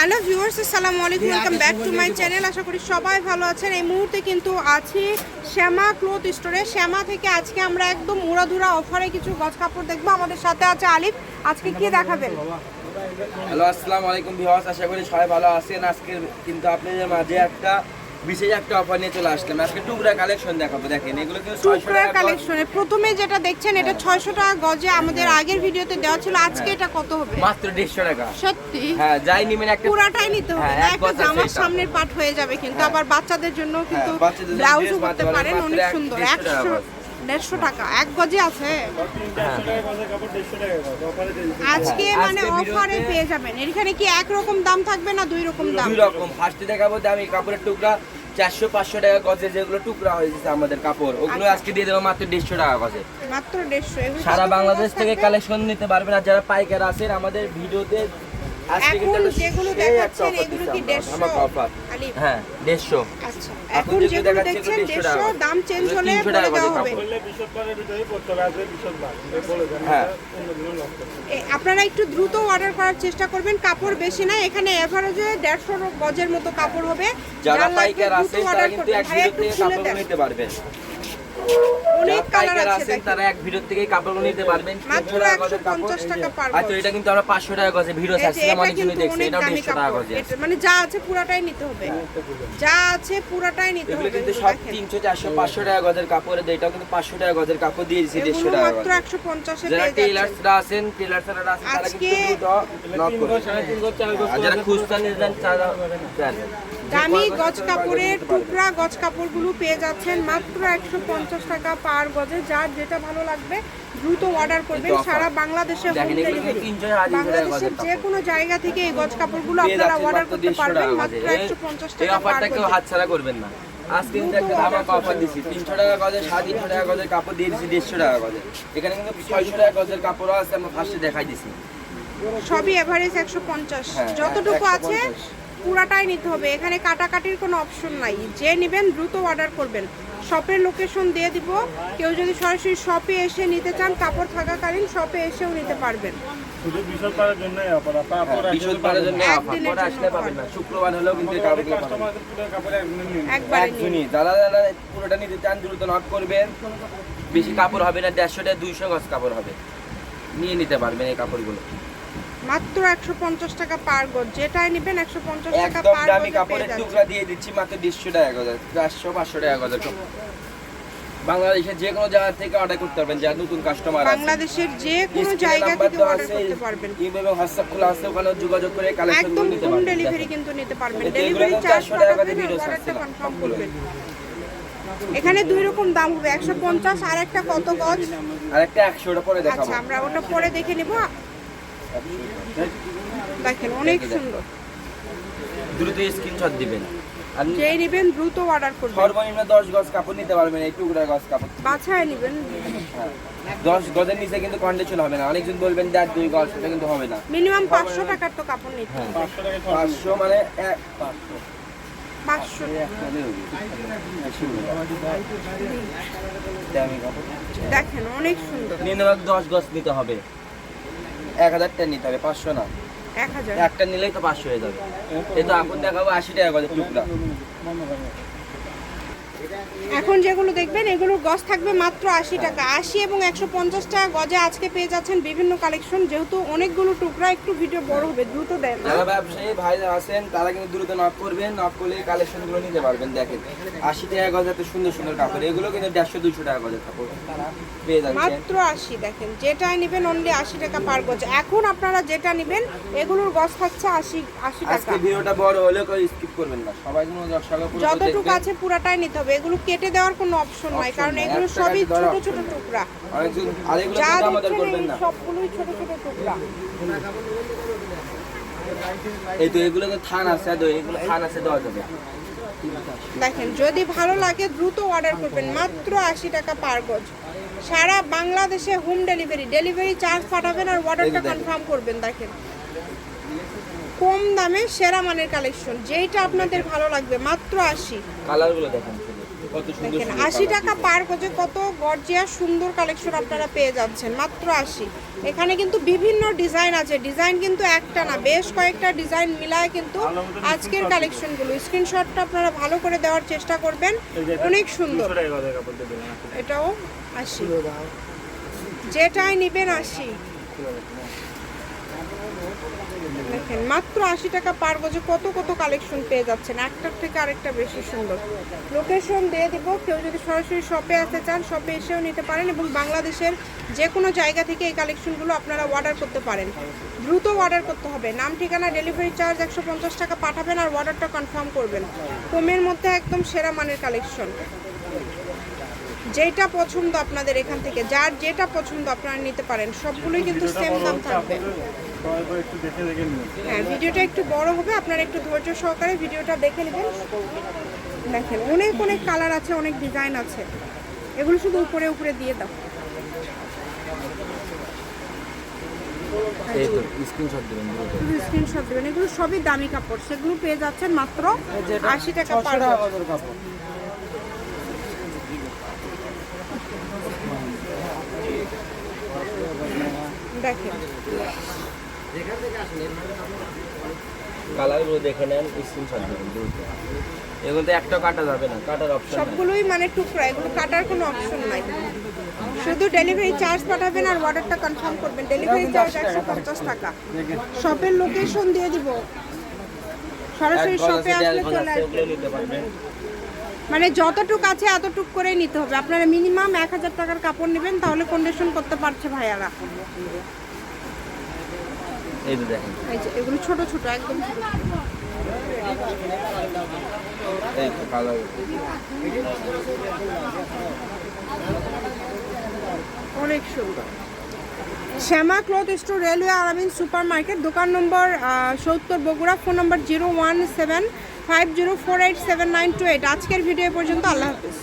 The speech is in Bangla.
হ্যালো ভিউয়ার্স আসসালামু আলাইকুম welcome back to my channel আশা করি সবাই ভালো আছেন। এই মুহূর্তে কিন্তু আছি শ্যামা ক্লোথ স্টোরে। শ্যামা থেকে আজকে আমরা একদম মুড়াধুরা অফারে কিছু গজ কাপড় দেখব। আমাদের সাথে আছে আলিফ। আজকে কি দেখাবেন? হ্যালো আসসালামু আলাইকুম ভিউয়ার্স। আশা করি সবাই ভালো আছেন। আজকে কিন্তু আপনাদের মাঝে একটা বিশেষ একটা অফার নিয়ে চলে আসলাম। আজকে টুকরা কালেকশন দেখাবো দেখেন। এগুলো কিন্তু টুকরা কালেকশনে প্রথমে যেটা দেখছেন এটা ছয়শো টাকা গজে। আমাদের আগের ভিডিওতে দেওয়া ছিল আজকে এটা কত হবে? মাত্র দেড়শো টাকা। সত্যি? হ্যাঁ যাই নিবেন একটা পুরাটাই নিতে হবে। হ্যাঁ, না একটা জামার সামনের পাট হয়ে যাবে কিন্তু আবার বাচ্চাদের জন্য কিন্তু হ্যাঁ, ব্লাউজও করতে পারেন অনেক সুন্দর। দেড়শো টাকা একশো গজ। দেড়শো টাকা। এক গজে আছে? আজকে হ্যাঁ, মানে অফারে পেয়ে যাবেন। এখানে কি এক রকম দাম থাকবে না দুই রকম দাম? দুই রকম। ফার্স্টে দেখাবো দামি কাপড়ের টুকরা চারশো পাঁচশো টাকা গজে যেগুলো টুকরা হয়েছে আমাদের কাপড় ওগুলো আচ্ছা। আজকে দিয়ে দেবো মাত্র দেড়শো টাকা গজে। মাত্র দেড়শো। সারা বাংলাদেশ থেকে কালেকশন নিতে পারবেন। আর যারা পাইকার আছেন আমাদের ভিডিওতে এখন যেগুলো দেখাচ্ছেন এগুলো কি হ্যাঁ আচ্ছা এখন এখন যেগুলো যেগুলো দেখাচ্ছি দেখছেন এগুলো 150 দেড়শো টাকা। দাম চেঞ্জ হলে 300 বলে দেওয়া হবে। হ্যাঁ। আপনারা একটু দ্রুত অর্ডার করার চেষ্টা করবেন। কাপড় বেশি না এখানে এভারেজে দেড়শো গজের মতো কাপড় হবে। যারা পাইকার আছেন তারা কিন্তু। এক কাপড় নিতে পারবেন। অনেক কালার আছে তারা এক ভিডিও থেকে কাপড় নিতে পারবেন। মাত্র 300 টাকা একশো গজের কাপড়। পঞ্চাশ টাকা পার আচ্ছা এটা কিন্তু আমরা পাঁচশো টাকা গজে ভিডিও দেখছে টাকা গজে মানে যা আছে পুরাটাই নিতে হবে। যা আছে পুরাটাই নিতে হবে কিন্তু সব দেখেন। তিনশো চারশো পাঁচশো টাকা গজের কাপড় এটাও কিন্তু পাঁচশো টাকা গজের কাপড় দিয়ে দিচ্ছি দেড়শো এগুলো টাকা মাত্র গজে একশো যারা পেয়ে টেলার্সরা যাচ্ছেন আছেন টেলার্সরা আছেন তারা কিন্তু নক করুন যারা খুচরা নিতে তারা দামি গজ কাপড়ের টুকরা গজ কাপড়গুলো পেয়ে যাচ্ছেন মাত্র একশো পঞ্চাশ টাকা পার গজে যার যেটা ভালো লাগবে দ্রুত অর্ডার করবেন সারা বাংলাদেশে হোম ডেলিভারি বাংলাদেশের যে কোনো জায়গা থেকে এই গজ কাপড়গুলো আপনারা অর্ডার করতে পারবেন মাত্র একশো পঞ্চাশ টাকা পার গজে। হাতছাড়া করবেন না। আজকে কিন্তু একটা ধামাকা অফার দিচ্ছি তিনশো টাকা গজে সাড়ে তিনশো টাকা গজের কাপড় দিয়ে দিচ্ছি দেড়শো টাকা গজে। এখানে কিন্তু ছয়শো টাকা গজের কাপড়ও আছে আমরা ফার্স্টে দেখাই দিছি। সবই এভারেজ একশো পঞ্চাশ। হ্যাঁ, যতটুকু আছে 150 পুরাটাই নিতে হবে। এখানে কাটাকাটির কোনো অপশন নাই। যে নেবেন দ্রুত অর্ডার করবেন। শপের লোকেশন দিয়ে দিব। কেউ যদি সরাসরি শপে এসে নিতে চান কাপড় থাকাকালীন শপে এসেও নিতে পারবেন। শুধু বিশাল পাড়ার জন্যই অফার। তারপর হ্যাঁ, পাড়ার জন্য অফার। পরে আসলে পাবেন না। শুক্রবার হলেও কিন্তু এই কাপড়গুলো পাবেন। কাস্টমারদের পুরো কাপড় একদিনে নিয়ে নিন। একবারে নিন। একজনই। যারা যারা পুরোটা নিতে চান দ্রুত নক করবেন। বেশি কাপড় হবে না দেড়শো টাকা দুইশো গজ কাপড় হবে। নিয়ে নিতে পারবেন এই কাপড়গুলো। মাত্র একশো পঞ্চাশ টাকা পার গজ। যেটাই নেবেন একশো পঞ্চাশ টাকা একদম পার দামি গজে কাপড়ের টুকরা দিয়ে দিচ্ছি মাত্র দেড়শো টাকা গজ চারশো পাঁচশো টাকা গজ বাংলাদেশের যে কোনো জায়গা থেকে অর্ডার করতে পারবেন যারা নতুন কাস্টমার আছে। বাংলাদেশের যে কোনো জায়গা থেকে অর্ডার করতে পারবেন। এবং হোয়াটসঅ্যাপ খোলা আছে ওখানে যোগাযোগ করে কালেকশন একদম নিতে হোম পারবেন। ডেলিভারি কিন্তু নিতে পারবেন। ডেলিভারি চার্জ টাকা video অর্ডারটা কনফার্ম করবেন। এখানে দুই রকম দাম হবে একশো পঞ্চাশ আর একটা কত গজ? আর একটা একশোটা পরে দেখাবো। আচ্ছা আমরা ওটা পরে দেখে নিব। দেখেন অনেক সুন্দর। দ্রুত স্ক্রিনশট দিবেন। আর যেই নেবেন দ্রুত অর্ডার করবেন। সর্বনিম্ন দশ গজ কাপড় নিতে পারবেন এই টুকরা গজ কাপড়। বাছায় নেবেন। হ্যাঁ। দশ গজের নিচে কিন্তু কন্ডিশন হবে না। অনেকজন বলবেন দেড় দুই গজ সেটা কিন্তু হবে না। মিনিমাম পাঁচশো টাকার তো কাপড় নিতে হ্যাঁ। হবে। পাঁচশো টাকা পাঁচশো মানে এক পাঁচশো। দামি কাপড় দেখেন অনেক সুন্দর। মিনিমাম দশ গজ নিতে হবে। এক হাজারটা নিতে হবে পাঁচশো না। একটা নিলেই তো পাঁচশো হয়ে যাবে। এই তো এখন দেখাবো আশি টাকা করে টুকরা। এখন যেগুলো দেখবেন এগুলোর গজ থাকবে মাত্র আশি টাকা। আশি এবং একশো পঞ্চাশ টাকা গজে আজকে পেয়ে যাচ্ছেন বিভিন্ন কালেকশন। যেহেতু অনেকগুলো টুকরা একটু ভিডিও বড় হবে দ্রুত দেন। যারা ব্যবসায়ী ভাইরা আছেন তারা কিন্তু দ্রুত নক করবেন। নক করলে কালেকশনগুলো নিতে পারবেন দেখেন। আশি টাকা গজ এত সুন্দর সুন্দর কাপড়। এগুলো কিন্তু দেড়শো দুইশো টাকা গজের কাপড়। পেয়ে যাচ্ছেন। মাত্র আশি দেখেন। যেটাই নেবেন অনলি আশি টাকা পার গজ। এখন আপনারা যেটা নেবেন এগুলোর গজ থাকছে আশি আশি টাকা। ভিডিওটা বড় হলেও স্কিপ করবেন না। সবাই যতটুকু আছে পুরাটাই নিতে হবে। এগুলো কেটে দেওয়ার কোনো অপশন নাই কারণ এগুলো সবই ছোট ছোট টুকরা। যা এই সবগুলোই ছোট ছোট টুকরা। এই তো এগুলো থান আছে এগুলো থান আছে দেওয়া যাবে। দেখেন যদি ভালো লাগে দ্রুত অর্ডার করবেন। মাত্র আশি টাকা পার গজ। সারা বাংলাদেশে হোম ডেলিভারি ডেলিভারি চার্জ পাঠাবেন আর অর্ডারটা। কনফার্ম করবেন দেখেন। কম দামে সেরা মানের কালেকশন যেইটা আপনাদের ভালো লাগবে মাত্র আশি। কালারগুলো দেখেন। দেখেন আশি টাকা পার গজে কত গর্জিয়াস সুন্দর কালেকশন আপনারা পেয়ে যাচ্ছেন মাত্র আশি। এখানে কিন্তু বিভিন্ন ডিজাইন আছে ডিজাইন কিন্তু একটা না বেশ কয়েকটা ডিজাইন মিলায় কিন্তু আজকের কালেকশনগুলো স্ক্রিনশটটা আপনারা ভালো করে দেওয়ার চেষ্টা করবেন অনেক সুন্দর। 200 টাকা গজের কাপড় দিয়ে দিলাম এটাও আশি। যেটাই নেবেন আশি। দেখেন, মাত্র আশি টাকা পার গজে কত কত কালেকশন পেয়ে যাচ্ছেন? একটার থেকে আরেকটা বেশি সুন্দর। লোকেশন দিয়ে দিব, কেউ যদি সরাসরি শপে আসতে চান শপে এসেও নিতে পারেন এবং বাংলাদেশের যে কোনো জায়গা থেকে এই কালেকশনগুলো আপনারা অর্ডার করতে পারেন। দ্রুত অর্ডার করতে হবে। নাম, ঠিকানা ডেলিভারি চার্জ একশো পঞ্চাশ টাকা পাঠাবেন আর অর্ডারটা কনফার্ম করবেন। কমের মধ্যে একদম সেরা মানের কালেকশন যেটা পছন্দ আপনাদের এখান থেকে, যার যেটা পছন্দ আপনারা নিতে পারেন, সবগুলোই কিন্তু সেম দাম থাকবে। একটু দেখে দেখে হ্যাঁ ভিডিওটা একটু বড় হবে আপনারা একটু ধৈর্য সহকারে ভিডিওটা দেখে নেবেন। দেখেন অনেক অনেক কালার আছে অনেক ডিজাইন আছে। এগুলো শুধু উপরে উপরে দিয়ে দাও। এই তো স্ক্রিনশট দিবেন স্ক্রিনশট দেবেন। এগুলো সবই দামি কাপড় সেগুলো পেয়ে যাচ্ছেন মাত্র আশি টাকা পার। দেখেন। কালারগুলো দেখে নেন স্ক্রিনশট দিবেন দ্রুত। এগুলো তো একটা কাটা যাবে না কাটার অপশন সবগুলোই মানে টুকরা এগুলো কাটার কোনো অপশন নাই। শুধু ডেলিভারি চার্জ পাঠাবেন আর অর্ডারটা কনফার্ম করবেন। ডেলিভারি চার্জ একশো পঞ্চাশ টাকা। শপের লোকেশন দিয়ে দিব। সরাসরি শপে আসলে চলে মানে যতটুক আছে এতটুক করেই নিতে হবে। আপনারা মিনিমাম এক হাজার টাকার কাপড় নেবেন তাহলে কন্ডিশন করতে পারছে ভাইয়ারা। এই তো দেখেন। এই যে এগুলো ছোট ছোট একদম ছোট। এই অনেক সুন্দর। শ্যামা ক্লথ স্টোর রেলওয়ে আরামিন সুপার মার্কেট দোকান নম্বর সত্তর Bogura phone number zero one seven five zero four eight seven nine two eight. আজকের ভিডিও পর্যন্ত আল্লাহ হাফিজ।